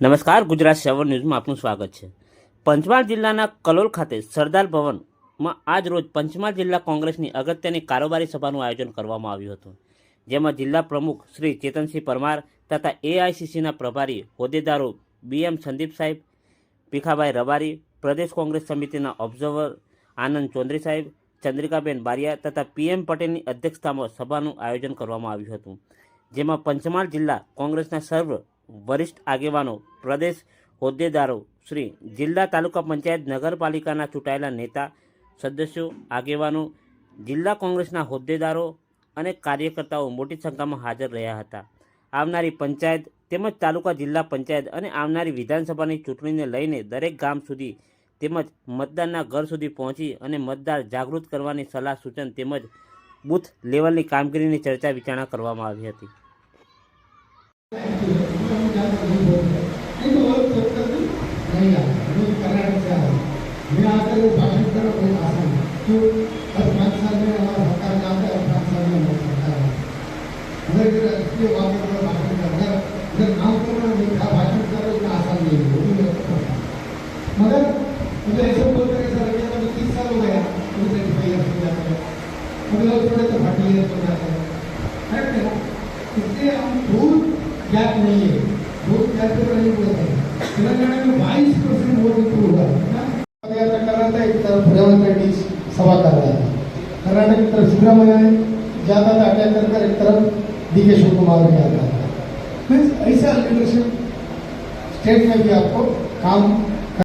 નમસ્કાર, ગુજરાત સેવન ન્યૂઝમાં આપનું સ્વાગત છે. પંચમહાલ જિલ્લાના કલોલ ખાતે સરદાર ભવનમાં આજ રોજ પંચમહાલ જિલ્લા કોંગ્રેસની અગત્યની કારોબારી સભાનું આયોજન કરવામાં આવ્યું હતું. જેમાં જિલ્લા પ્રમુખ શ્રી ચેતનસિંહ પરમાર તથા એઆઈસીસીના પ્રભારી હોદ્દેદારો બીએમ સંદીપ સાહેબ, ભીખાભાઈ રબારી, પ્રદેશ કોંગ્રેસ સમિતિના ઓબ્ઝર્વર આનંદ ચૌધરી સાહેબ, ચંદ્રિકાબેન બારિયા તથા પીએમ પટેલની અધ્યક્ષતામાં સભાનું આયોજન કરવામાં આવ્યું હતું. જેમાં પંચમહાલ જિલ્લા કોંગ્રેસના સર્વ વરિષ્ઠ આગેવાનો, પ્રદેશ હોદ્દેદારો, શ્રી જિલ્લા તાલુકા પંચાયત નગરપાલિકાના ચૂંટાયેલા નેતા, સદસ્યો, આગેવાનો, જિલ્લા કોંગ્રેસના હોદ્દેદારો અને કાર્યકર્તાઓ મોટી સંખ્યામાં હાજર રહ્યા હતા. આવનારી પંચાયત તેમજ તાલુકા જિલ્લા પંચાયત અને આવનારી વિધાનસભાની ચૂંટણીને લઈને દરેક ગામ સુધી તેમજ મતદારના ઘર સુધી પહોંચી અને મતદાર જાગૃત કરવાની સલાહ સૂચન તેમજ બૂથ લેવલની કામગીરીની ચર્ચા વિચારણા કરવામાં આવી હતી. नहीं तो और तो कभी नहीं आया मैं कर्नाटक से आया मैं आकर वो भाषण करो कोई आसान है क्यों हर पाँच साल में हमारा सरकार काम है पाँच साल में हमारी सरकार है अगर इधर इसलिए वहाँ पर मैं भाषण कर अगर इधर काम करना नहीं था भाषण करो इतना आसान नहीं है वो भी मेरे को मगर मुझे ऐसे बोलते ऐसा लगे मुझे तीस साल हो गया मुझे ईयर्स हो जाते हैं अभी लोग थोड़े तो थर्टी ईयर्स हो जाते हैं है इसलिए हम दूर गैप नहीं है दूर गैप तो नहीं बोलते हैं तेलंगाना में बाईस परसेंट वोट इंप्रूव हुआ है? ना? पदयात्रा कर रहा था एक तरफ रेवंत रेड्डी सभा कर रहा था कर्नाटक की तरफ सिद्धरामैया जाता था अटैक कर कर एक तरफ डी के शिव कुमार भी आता था मीन्स ऐसा लीडरशिप स्टेट में भी आपको काम